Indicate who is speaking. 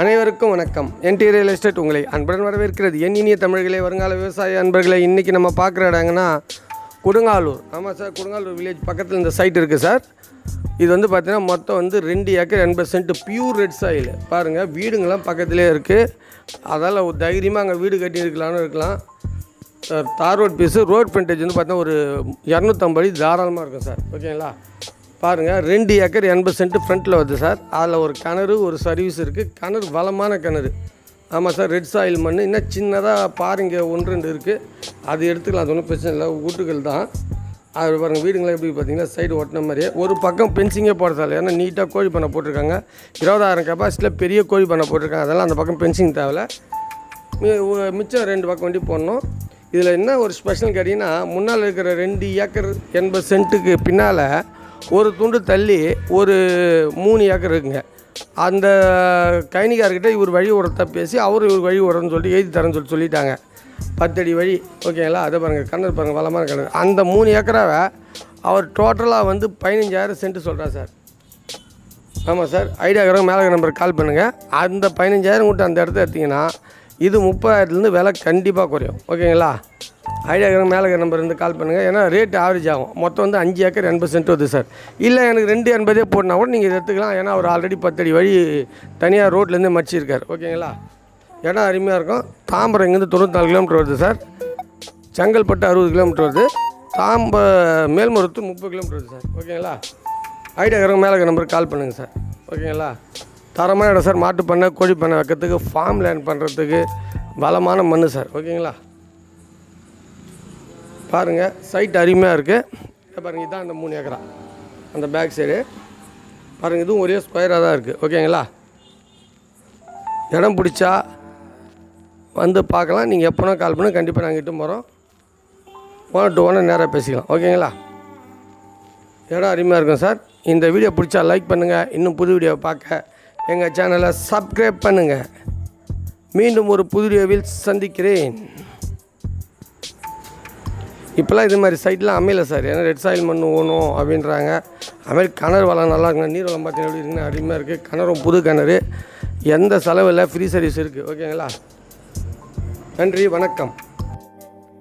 Speaker 1: அனைவருக்கும் வணக்கம். என்டி real estate உங்களை அன்புடன் வரவேற்கிறது. என் இனிய தமிழர்களே வருங்கால விவசாய அன்பர்களை இன்றைக்கி நம்ம பார்க்குற இடங்கன்னா கொடுங்காலூர். ஆமாம் சார் கொடுங்காலூர் வில்லேஜ் பக்கத்தில் இந்த சைட் இருக்குது சார். இது வந்து பார்த்திங்கன்னா மொத்தம் வந்து ரெண்டு ஏக்கர் எண்பது சென்ட் பியூர் ரெட் சாயில் பாருங்கள் வீடுங்கள்லாம் பக்கத்துலேயே இருக்குது அதால் தைரியமாக அங்கே வீடு கட்டியிருக்கலாம்னு இருக்கலாம். சார் தார் ரோட் பீஸு ரோட் ஃப்ரண்டேஜ் வந்து பார்த்தா ஒரு இரநூத்தம்பது தாராளமாக இருக்கும் சார். ஓகேங்களா? பாருங்கள் ரெண்டு ஏக்கர் எண்பது சென்ட் ஃப்ரண்ட்டில் வருது சார். அதில் ஒரு கிணறு ஒரு சர்வீஸ் இருக்குது கிணறு வளமான கிணறு. ஆமாம் சார் ரெட் சாயில் மண் இன்னும் சின்னதாக பாருங்க ஒன்று ரெண்டு இருக்குது அது எடுத்துக்கலாம் அது ஒன்றும் பிரச்சனை இல்லை. வீட்டுகள் தான். அது பாருங்கள் வீடுங்களாம் எப்படி பார்த்தீங்கன்னா சைடு ஒட்டின மாதிரியே. ஒரு பக்கம் பென்சிங்கே போட ஏன்னா நீட்டாக கோழி பண்ணை போட்டிருக்காங்க. இருபதாயிரம் கெப்பாசிட்டியில் பெரிய கோழி பண்ணை போட்டிருக்காங்க. அதெல்லாம் அந்த பக்கம் பென்சிங் தேவையில்ல. மி- மிச்சம் ரெண்டு பக்கம் வண்டி போடணும். இதில் என்ன ஒரு ஸ்பெஷல் கேட்டிங்கன்னா முன்னால் இருக்கிற ரெண்டு ஏக்கர் எண்பது சென்ட்டுக்கு பின்னால் ஒரு துண்டு தள்ளி ஒரு மூணு ஏக்கர் இருக்குங்க. அந்த கைனிகார்கிட்ட இவர் வழி உரத்தை பேசி அவர் இவர் வழி உரம்னு சொல்லி எழுதி தரேன்னு சொல்லி சொல்லிட்டாங்க. பத்தடி வழி ஓகேங்களா? அதை பாருங்கள் கண்ணர் பாருங்கள் வளமான கண்ணர் அந்த மூணு ஏக்கராவை அவர் டோட்டலாக வந்து பதினஞ்சாயிரம் சென்ட் சொல்கிறார் சார். ஆமாம் சார் ஐடியாக்காரங்க மேலே நம்பருக்கு கால் பண்ணுங்கள் அந்த பதினஞ்சாயிரம் கூட்ட அந்த இடத்த எடுத்திங்கன்னா இது முப்பதாயிரத்துலேருந்து விலை கண்டிப்பாக குறையும். ஓகேங்களா? ஐடியாக்காரங்க மேலே நம்பர் இருந்து கால் பண்ணுங்கள் ஏன்னா ரேட் ஆவரேஜ் ஆகும். மொத்தம் வந்து அஞ்சு ஏக்கர் எண்பது சென்ட் வருது சார் இல்லை எனக்கு ரெண்டு எண்பதே போடனா கூட நீங்கள் இதை எடுத்துக்கலாம். ஏன்னா அவர் ஆல்ரெடி பத்தடி வழி தனியாக ரோட்லேருந்து மடிச்சிருக்கார் ஓகேங்களா இடம் அருமையாக இருக்கும். தாம்பரம் இங்கேருந்து தொண்ணூற்றி கிலோமீட்டர் வருது சார் செங்கல்பட்டு அறுபது கிலோமீட்டர் வருது. தாம்ப மேல்மருத்து முப்பது கிலோமீட்டர் வருது சார் ஓகேங்களா ஐடியா ஐடியாக்காரங்க மேலே நம்பருக்கு கால் பண்ணுங்கள் சார் ஓகேங்களா தரமான இடம் சார் மாட்டு பண்ணை கோழி பண்ணை வைக்கிறதுக்கு ஃபார்ம் லேண்ட் பண்ணுறதுக்கு வளமான மண் சார் ஓகேங்களா பாருங்கள் சைட் அருமையாக இருக்குது பாருங்கள் இதுதான் அந்த மூணு ஏக்கரா. அந்த பேக் சைடு பாருங்கள் இதுவும் ஒரே ஸ்கொயராக தான் இருக்குது ஓகேங்களா இடம் பிடிச்சா வந்து பார்க்கலாம். நீங்கள் எப்போனா கால் பண்ணி கண்டிப்பாக நாங்கள் இட்டு போகிறோம் ஓனர் டு ஓனர் நேராக பேசிக்கலாம். ஓகேங்களா இடம் அருமையாக இருக்கும் சார் இந்த வீடியோ பிடிச்சா லைக் பண்ணுங்கள் இன்னும் புது வீடியோவை பார்க்க எங்கள் சேனலை சப்ஸ்கிரைப் பண்ணுங்கள் மீண்டும் ஒரு புது வீடியோவில் சந்திக்கிறேன். இப்போல்லாம் இது மாதிரி சைட்லாம் அமையல சார். ஏன்னா ரெட் சாயில் மண் ஓணும் அப்படின்றாங்க. அதுமாதிரி கிணறு வளம் நல்லா இருக்குங்க. நீர் வளம் பார்த்தீங்கன்னா எப்படி இருக்குன்னு அருமையாக இருக்குது கிணறும் புது கிணறு. எந்த செலவு இல்லை ஃப்ரீ சர்வீஸ் இருக்குது ஓகேங்களா நன்றி வணக்கம்.